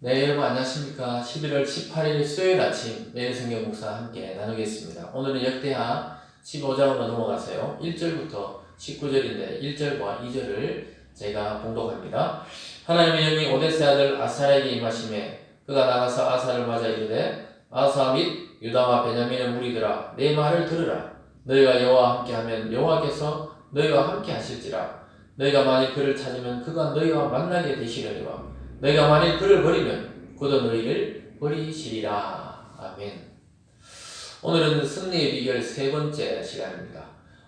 네, 여러분 안녕하십니까. 11월 18일 수요일 아침 매일 성경 목사 함께 나누겠습니다. 오늘은 역대하 15장으로 넘어가서요. 1절부터 19절인데 1절과 2절을 제가 봉독합니다. 하나님의 영이 오데스 아들 아사에게 임하심에 그가 나가서 아사를 맞아 이르되 아사 및 유다와 베냐민의 무리들아 내 말을 들으라 너희가 여호와 함께하면 여호와께서 너희와 함께 하실지라 너희가 만일 그를 찾으면 그가 너희와 만나게 되시려니와 너희가 만일 그를 버리면 그도 너희를 버리시리라. 아멘. 오늘은 승리의 비결 세 번째 시간입니다.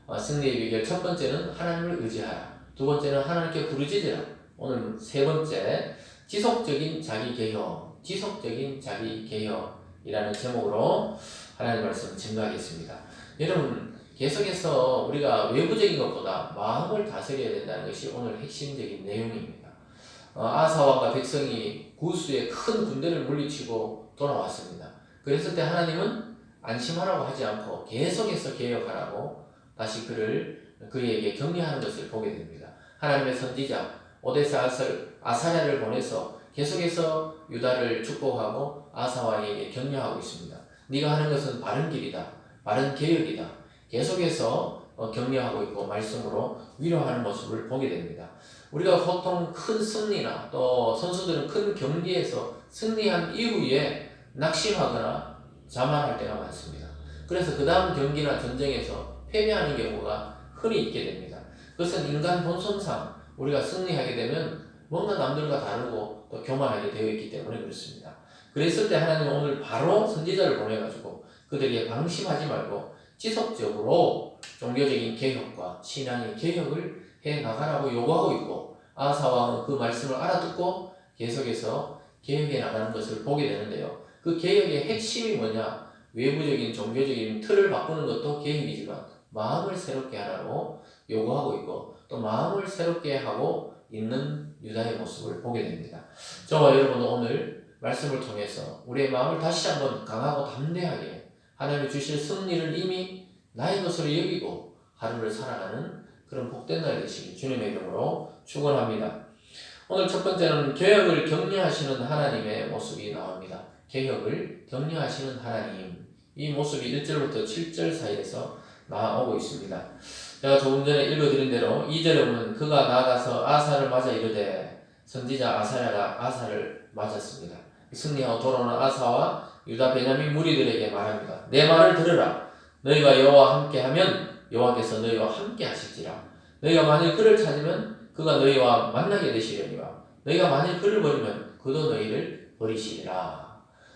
어, 승리의 비결 첫 번째는 하나님을 의지하라. 두 번째는 하나님께 부르짖으라. 오늘 세 번째 지속적인 자기 개혁, 지속적인 자기 개혁이라는 제목으로 하나님 말씀 증거하겠습니다. 여러분 계속해서 우리가 외부적인 것보다 마음을 다스려야 된다는 것이 오늘 핵심적인 내용입니다. 어, 아사왕과 백성이 구수의 큰 군대를 물리치고 돌아왔습니다. 그랬을 때 하나님은 안심하라고 하지 않고 계속해서 개혁하라고 다시 그를 그에게 격려하는 것을 보게 됩니다. 하나님의 선지자 오데스 아사랴를 보내서 계속해서 유다를 축복하고 아사와에게 격려하고 있습니다. 네가 하는 것은 바른 길이다. 바른 개혁이다. 계속해서 어, 격려하고 있고 말씀으로 위로하는 모습을 보게 됩니다. 우리가 보통 큰 승리나 또 선수들은 큰 경기에서 승리한 이후에 낙심하거나 자만할 때가 많습니다. 그래서 그 다음 경기나 전쟁에서 패배하는 경우가 흔히 있게 됩니다. 그것은 인간 본성상 우리가 승리하게 되면 뭔가 남들과 다르고 또 교만하게 되어 있기 때문에 그렇습니다. 그랬을 때 하나님은 오늘 바로 선지자를 보내가지고 그들에게 방심하지 말고 지속적으로 종교적인 개혁과 신앙의 개혁을 해 나가라고 요구하고 있고 아사왕은 그 말씀을 알아듣고 계속해서 개혁해 나가는 것을 보게 되는데요. 그 개혁의 핵심이 뭐냐? 외부적인 종교적인 틀을 바꾸는 것도 개혁이지만 마음을 새롭게 하라고 요구하고 있고 또 마음을 새롭게 하고 있는 유다의 모습을 보게 됩니다. 저와 여러분은 오늘 말씀을 통해서 우리의 마음을 다시 한번 강하고 담대하게 하나님이 주실 승리를 이미 나의 것으로 여기고 하루를 살아가는 그런 복된 날 되시길 주님의 이름으로 축원합니다. 오늘 첫 번째는 개혁을 격려하시는 하나님의 모습이 나옵니다. 개혁을 격려하시는 하나님 이 모습이 1절부터 7절 사이에서 나오고 있습니다. 제가 조금 전에 읽어드린 대로 2절에 보면 그가 나아가서 아사를 맞아 이르되 선지자 아사야가 아사를 맞았습니다. 승리하고 돌아오는 아사와 유다 베냐민 무리들에게 말합니다. 내 말을 들으라. 너희가 여호와 함께하면 여호와께서 너희와 함께 하실지라. 너희가 만일 그를 찾으면 그가 너희와 만나게 되시려니와 너희가 만일 그를 버리면 그도 너희를 버리시리라.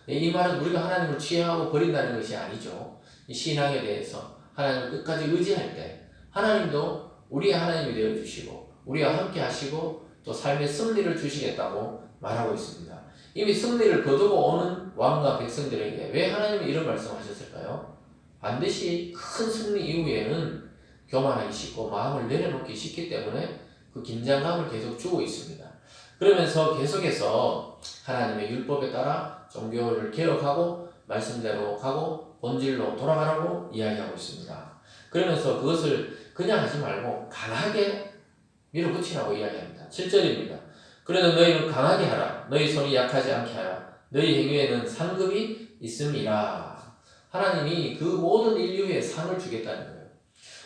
이 말은 우리가 하나님을 취하고 버린다는 것이 아니죠. 신앙에 대해서 하나님을 끝까지 의지할 때 하나님도 우리의 하나님이 되어 주시고 우리와 함께 하시고 또 삶의 승리를 주시겠다고 말하고 있습니다. 이미 승리를 거두고 오는 왕과 백성들에게 왜 하나님이 이런 말씀하셨을까요? 반드시 큰 승리 이후에는 교만하기 쉽고 마음을 내려놓기 쉽기 때문에 그 긴장감을 계속 주고 있습니다. 그러면서 계속해서 하나님의 율법에 따라 종교를 개혁하고 말씀대로 가고 본질로 돌아가라고 이야기하고 있습니다. 그러면서 그것을 그냥 하지 말고 강하게 밀어붙이라고 이야기합니다. 7절입니다. 그래도 너희는 강하게 하라. 너희 손이 약하지 않게 하라. 너희 행위에는 상급이 있음이라. 하나님이 그 모든 인류에 상을 주겠다는 거예요.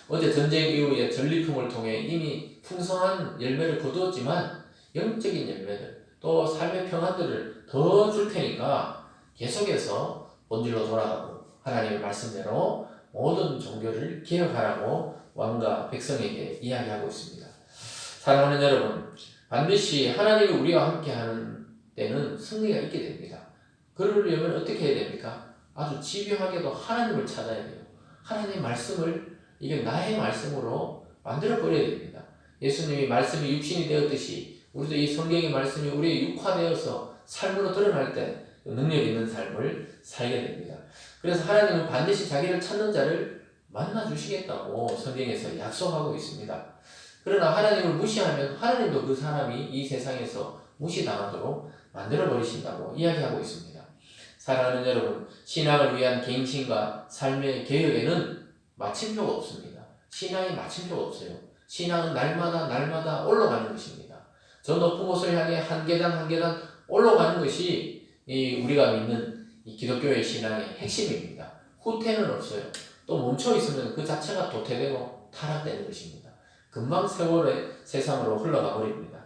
어제 전쟁 이후에 전리품을 통해 이미 풍성한 열매를 거두었지만 영적인 열매들 또 삶의 평안들을 더 줄 테니까 계속해서 본질로 돌아가고 하나님의 말씀대로 모든 종교를 개혁하라고 왕과 백성에게 이야기하고 있습니다. 사랑하는 여러분, 반드시 하나님이 우리와 함께하는 때는 승리가 있게 됩니다. 그러려면 어떻게 해야 됩니까? 아주 집요하게도 하나님을 찾아야 돼요. 하나님의 말씀을 이게 나의 말씀으로 만들어 버려야 됩니다. 예수님이 말씀이 육신이 되었듯이 우리도 이 성경의 말씀이 우리의 육화되어서 삶으로 드러날 때 능력 있는 삶을 살게 됩니다. 그래서 하나님은 반드시 자기를 찾는 자를 만나 주시겠다고 성경에서 약속하고 있습니다. 그러나 하나님을 무시하면 하나님도 그 사람이 이 세상에서 무시당하도록 만들어 버리신다고 이야기하고 있습니다. 사랑하는 여러분, 신앙을 위한 갱신과 삶의 개혁에는 마침표가 없습니다. 신앙에 마침표가 없어요. 신앙은 날마다 날마다 올라가는 것입니다. 저 높은 곳을 향해 한 계단 한 계단 올라가는 것이 이 우리가 믿는 이 기독교의 신앙의 핵심입니다. 후퇴는 없어요. 또 멈춰 있으면 그 자체가 도태되고 타락되는 것입니다. 금방 세월의 세상으로 흘러가 버립니다.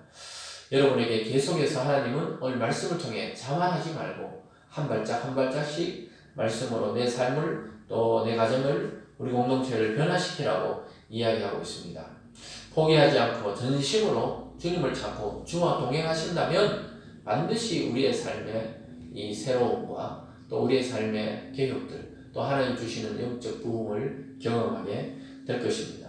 여러분에게 계속해서 하나님은 오늘 말씀을 통해 자만하지 말고 한 발짝 한 발짝씩 말씀으로 내 삶을 또 내 가정을 우리 공동체를 변화시키라고 이야기하고 있습니다. 포기하지 않고 전심으로 주님을 찾고 주와 동행하신다면 반드시 우리의 삶에 이 새로움과 또 우리의 삶의 개혁들 또 하나님 주시는 영적 부흥을 경험하게 될 것입니다.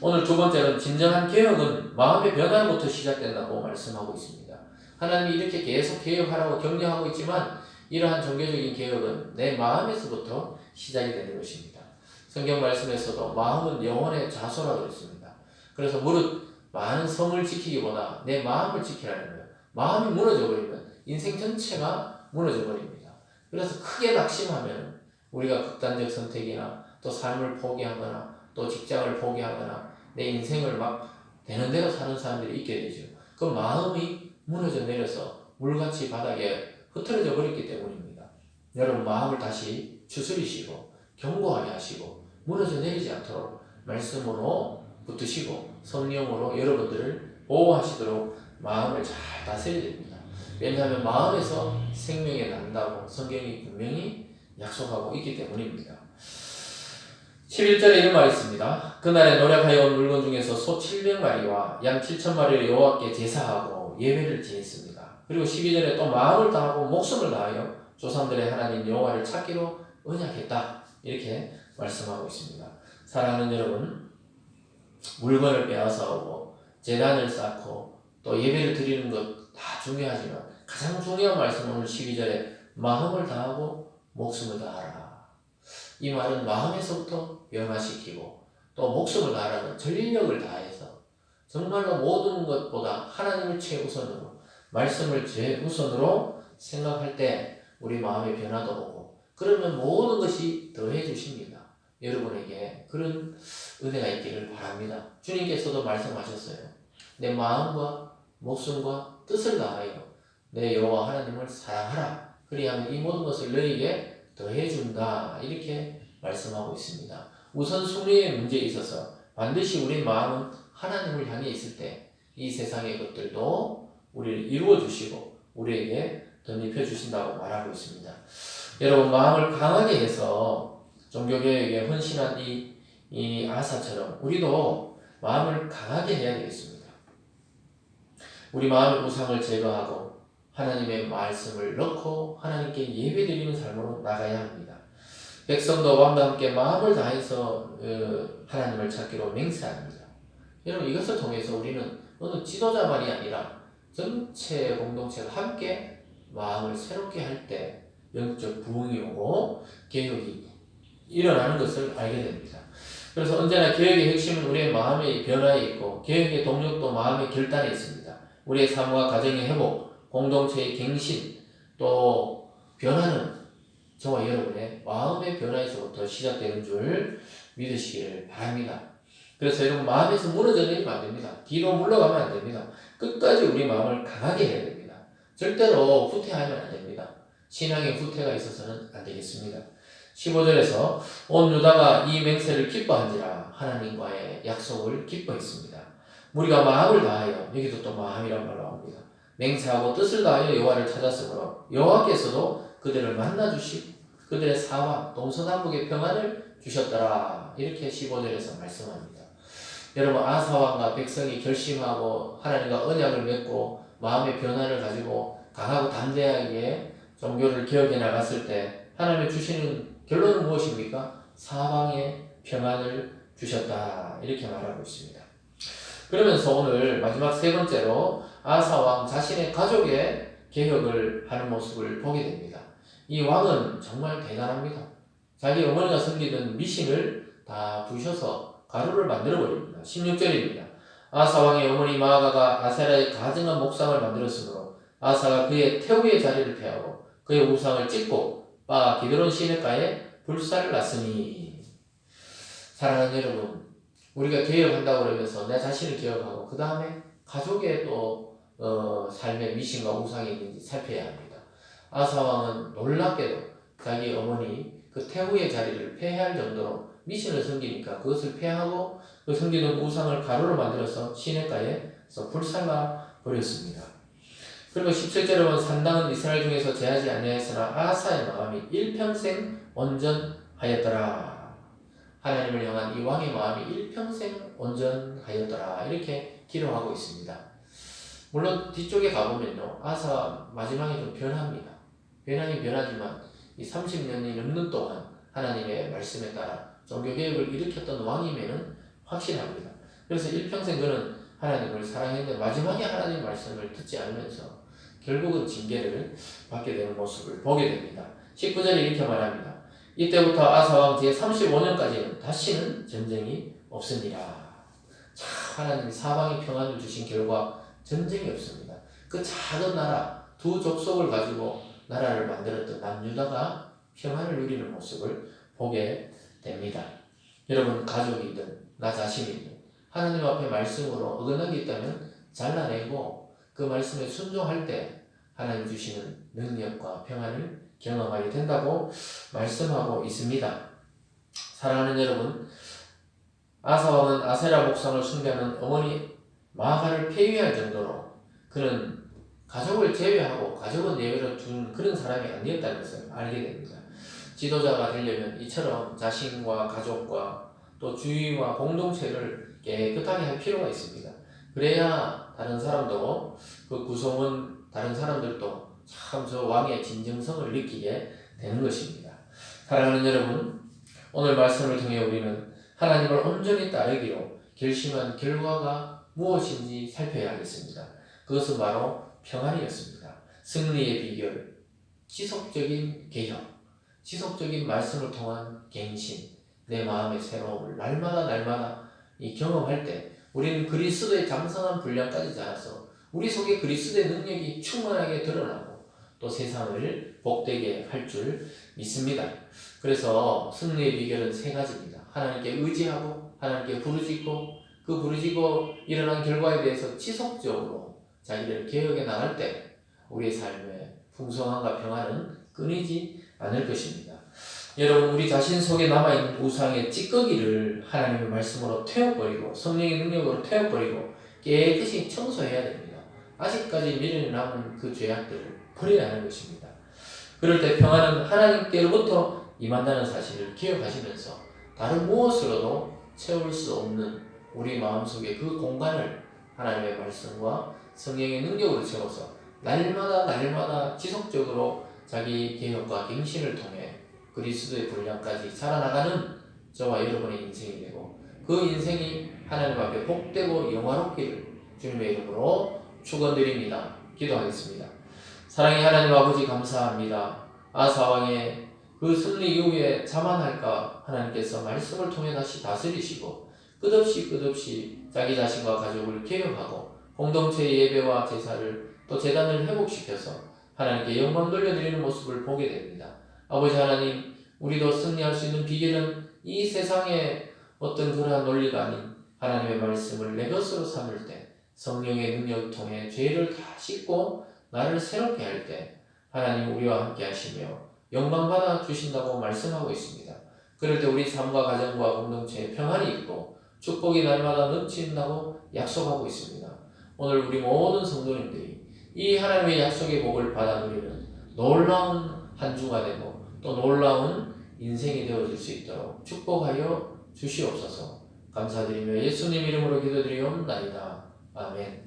오늘 두 번째는 진정한 개혁은 마음의 변화부터 시작된다고 말씀하고 있습니다. 하나님이 이렇게 계속 개혁하라고 격려하고 있지만 이러한 종교적인 개혁은 내 마음에서부터 시작이 되는 것입니다. 성경 말씀에서도 마음은 영혼의 자소라고 그랬습니다. 그래서 무릇 많은 성을 지키기보다 내 마음을 지키라는 거예요. 마음이 무너져 버리면 인생 전체가 무너져 버립니다. 그래서 크게 낙심하면 우리가 극단적 선택이나 또 삶을 포기하거나 또 직장을 포기하거나 내 인생을 막 되는 대로 사는 사람들이 있게 되죠. 그 마음이 무너져 내려서 물같이 바닥에 흐트러져 버렸기 때문입니다. 여러분 마음을 다시 추스리시고 견고하게 하시고 무너져 내리지 않도록 말씀으로 붙드시고 성령으로 여러분들을 보호하시도록 마음을 잘 다스려야 됩니다. 왜냐하면 마음에서 생명이 난다고 성경이 분명히 약속하고 있기 때문입니다. 11절에 이런 말이 있습니다. 그날에 노력하여 온 물건 중에서 소 700마리와 양 7천마리를 여호와께 제사하고 예배를 지냈습니다. 그리고 12절에 또 마음을 다하고 목숨을 다하여 조상들의 하나님 여호와를 찾기로 언약했다. 이렇게 말씀하고 있습니다. 사랑하는 여러분, 물건을 빼앗아 오고 재단을 쌓고 또 예배를 드리는 것 다 중요하지만 가장 중요한 말씀은 오늘 12절에 마음을 다하고 목숨을 다하라. 이 말은 마음에서부터 변화시키고 또 목숨을 다하라는 전력을 다해서 정말로 모든 것보다 하나님을 최우선으로 말씀을 제 우선으로 생각할 때 우리 마음의 변화도 오고 그러면 모든 것이 더해 주십니다. 여러분에게 그런 은혜가 있기를 바랍니다. 주님께서도 말씀하셨어요. 내 마음과 목숨과 뜻을 다하여 내 여호와 하나님을 사랑하라. 그리하면 이 모든 것을 너에게 더해 준다. 이렇게 말씀하고 있습니다. 우선 순위의 문제에 있어서 반드시 우리 마음은 하나님을 향해 있을 때 이 세상의 것들도 우리를 이루어 주시고 우리에게 덧입혀 주신다고 말하고 있습니다. 여러분 마음을 강하게 해서 종교개혁에 헌신한 이, 이 아사처럼 우리도 마음을 강하게 해야 되겠습니다. 우리 마음의 우상을 제거하고 하나님의 말씀을 넣고 하나님께 예배드리는 삶으로 나가야 합니다. 백성도 왕과 함께 마음을 다해서 어, 하나님을 찾기로 맹세합니다. 여러분 이것을 통해서 우리는 어느 지도자만이 아니라 전체 공동체가 함께 마음을 새롭게 할 때 영적 부흥이 오고 개혁이 일어나는 것을 알게 됩니다. 그래서 언제나 개혁의 핵심은 우리의 마음의 변화에 있고 개혁의 동력도 마음의 결단에 있습니다. 우리의 삶과 가정의 회복, 공동체의 갱신, 또 변화는 저와 여러분의 마음의 변화에서부터 시작되는 줄 믿으시기를 바랍니다. 그래서 여러분 마음에서 무너져 내리면 안 됩니다. 뒤로 물러가면 안 됩니다. 끝까지 우리 마음을 강하게 해야 됩니다. 절대로 후퇴하면 안 됩니다. 신앙의 후퇴가 있어서는 안 되겠습니다. 15절에서 온 유다가 이 맹세를 기뻐한지라 하나님과의 약속을 기뻐했습니다. 우리가 마음을 다하여 여기도 또 마음이란 말 나옵니다. 맹세하고 뜻을 다하여 여호와를 찾았으므로 여호와께서도 그들을 만나 주시고 그들의 사와 동서남북의 평안을 주셨더라 이렇게 15절에서 말씀합니다. 여러분 아사왕과 백성이 결심하고 하나님과 언약을 맺고 마음의 변화를 가지고 강하고 담대하게 종교를 개혁해 나갔을 때 하나님이 주시는 결론은 무엇입니까? 사방에 평안을 주셨다 이렇게 말하고 있습니다. 그러면서 오늘 마지막 세 번째로 아사 왕 자신의 가족의 개혁을 하는 모습을 보게 됩니다. 이 왕은 정말 대단합니다. 자기 어머니가 섬기던 미신을 다 부셔서 가루를 만들어 버립니다. 16절입니다. 아사 왕의 어머니 마아가가 아세라의 가증한 목상을 만들었으므로 아사가 그의 태우의 자리를 패하고 그의 우상을 찢고 바 기드론 시내가에 불살을 났으니 사랑하는 여러분 우리가 개혁한다고 그러면서 내 자신을 기억하고 그 다음에 가족의 또 어, 삶의 미신과 우상이 있는지 살펴야 합니다. 아사 왕은 놀랍게도 자기 어머니 그 태후의 자리를 폐해할 정도로 미신을 섬기니까 그것을 폐하고 그 섬기는 우상을 가루로 만들어서 시냇가에 서 불살라 버렸습니다. 그리고 17절에 보면 산당은 이스라엘 중에서 제하지 아니하였으나 아사의 마음이 일평생 온전하였더라. 하나님을 향한 이 왕의 마음이 일평생 온전하였더라. 이렇게 기록하고 있습니다. 물론 뒤쪽에 가보면요. 아사 마지막에 좀 변합니다. 변하긴 변하지만 이 30년이 넘는 동안 하나님의 말씀에 따라 종교개혁을 일으켰던 왕임에는 확실합니다. 그래서 일평생 그는 하나님을 사랑했는데 마지막에 하나님 말씀을 듣지 않으면서 결국은 징계를 받게 되는 모습을 보게 됩니다. 19절에 이렇게 말합니다. 이때부터 아사왕 제35년까지는 다시는 전쟁이 없으니라. 자, 하나님이 사방에 평안을 주신 결과 전쟁이 없습니다. 그 작은 나라, 두 족속을 가지고 나라를 만들었던 남유다가 평안을 누리는 모습을 보게 됩니다. 여러분, 가족이든 나 자신이든 하나님 앞에 말씀으로 어긋난 게 있다면 잘라내고 그 말씀에 순종할 때 하나님 주시는 능력과 평안을 경험하게 된다고 말씀하고 있습니다. 사랑하는 여러분, 아사왕은 아세라 목상을 숭배하는 어머니 마가를 폐위할 정도로 그는 가족을 제외하고 가족은 예외로 둔 그런 사람이 아니었다는 것을 알게 됩니다. 지도자가 되려면 이처럼 자신과 가족과 또 주위와 공동체를 깨끗하게 할 필요가 있습니다. 그래야 다른 사람도 그 구성원 다른 사람들도 참 저 왕의 진정성을 느끼게 되는 것입니다. 사랑하는 여러분, 오늘 말씀을 통해 우리는 하나님을 온전히 따르기로 결심한 결과가 무엇인지 살펴야 하겠습니다. 그것은 바로 평안이었습니다. 승리의 비결, 지속적인 개혁, 지속적인 말씀을 통한 갱신, 내 마음의 새로움을 날마다 날마다 이 경험할 때 우리는 그리스도의 장성한 분량까지 자라서 우리 속에 그리스도의 능력이 충만하게 드러나고 또 세상을 복되게 할 줄 믿습니다. 그래서 승리의 비결은 세 가지입니다. 하나님께 의지하고 하나님께 부르짖고 그 부르짖고 일어난 결과에 대해서 지속적으로 자기를 개혁해 나갈 때 우리의 삶의 풍성함과 평안은 끊이지 않을 것입니다. 여러분 우리 자신 속에 남아있는 우상의 찌꺼기를 하나님의 말씀으로 태워버리고 성령의 능력으로 태워버리고 깨끗이 청소해야 됩니다. 아직까지 미련이 남은 그 죄악들을 버려야 하는 것입니다. 그럴 때 평안은 하나님께로부터 임한다는 사실을 기억하시면서 다른 무엇으로도 채울 수 없는 우리 마음속의 그 공간을 하나님의 말씀과 성령의 능력으로 채워서 날마다 날마다 지속적으로 자기 개혁과 갱신을 통해 그리스도의 분량까지 살아나가는 저와 여러분의 인생이 되고 그 인생이 하나님 앞에 복되고 영화롭기를 주님의 이름으로 축원드립니다. 기도하겠습니다. 사랑의 하나님 아버지 감사합니다. 아사왕의 그 승리 이후에 자만할까 하나님께서 말씀을 통해 다시 다스리시고 끝없이 끝없이 자기 자신과 가족을 개혁하고 공동체의 예배와 제사를 또 재단을 회복시켜서 하나님께 영광 돌려드리는 모습을 보게 됩니다. 아버지 하나님, 우리도 승리할 수 있는 비결은 이 세상의 어떤 그러한 논리가 아닌 하나님의 말씀을 내 것으로 삼을 때 성령의 능력을 통해 죄를 다 씻고 나를 새롭게 할 때 하나님 우리와 함께 하시며 영광 받아 주신다고 말씀하고 있습니다. 그럴 때 우리 삶과 가정과 공동체에 평안이 있고 축복이 날마다 넘친다고 약속하고 있습니다. 오늘 우리 모든 성도님들이 이 하나님의 약속의 복을 받아 누리는 놀라운 한 주가 되고 또 놀라운 인생이 되어질 수 있도록 축복하여 주시옵소서. 감사드리며 예수님 이름으로 기도드리옵나이다. 아멘.